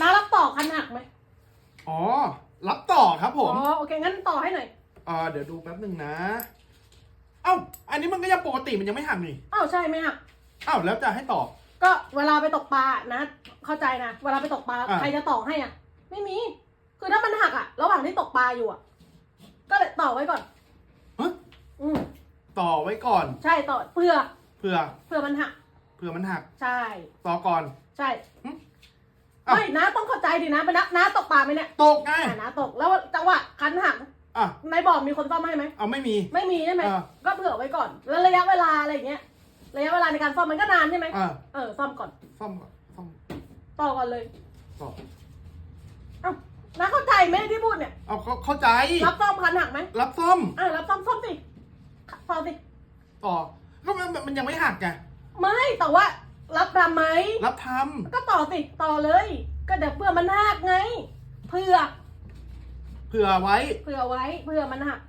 น้ารับต่อคันหักไหมอ๋อ รับต่อครับผมอ๋อโอเคงั้นต่อให้หน่อยอ่าเดี๋ยวดูแป๊บหนึ่งนะ เอ้า อันนี้มันก็ยังปกติมันยังไม่หักนี่อ้าวใช่ไหมหักอ้าวแล้วจะให้ต่อ ก็เวลาไปตกปลานะ เข้าใจนะเวลาไปตกปลาอะ ใครจะต่อให้อะ ไม่มี คือถ้ามันหักอะ ระหว่างที่ตกปลาอยู่อะ ก็เลยต่อไว้ก่อน ฮะอืมต่อไว้ก่อน ใช่ต่อเพื่อเผื่อ เพื่อมันหัก เผื่อมันหัก ใช่ ต่อก่อน ใช่อ้าว ไม่นะต้องเข้าใจดินะไปนะน้าตกปลาไหมเนี่ยตกไงอะน้าตกแล้วจังหวะคันหักอะในบ่อมีคนซ่อมให้ไหมเอาไม่มี ไม่มีใช่ไหมอ่า ก็เผื่อไว้ก่อน แล้วระยะเวลาอะไรอย่างเงี้ยระยะเวลาในการซ่อมมันก็นานใช่ไหมอะเออซ่อมก่อนซ่อมก่อนซ่อมต่อก่อนเลยต่อเอ้าน้าเข้าใจไหมที่พูดเนี่ยเอาเข้าเข้าใจ รับซ่อมคันหักไหมรับซ่อมอ่ารับซ่อมซ่อมสิต่อสิต่อก็มันมันยังไม่หักไงไม่แต่ว่า รับทำไหมรับทก็ต่อสิต่อเลย ก็เดี๋ยวเพื่อมันหักไงเพื่อำเผื่อไว้ เผื่อไว้เผื่อมันหัก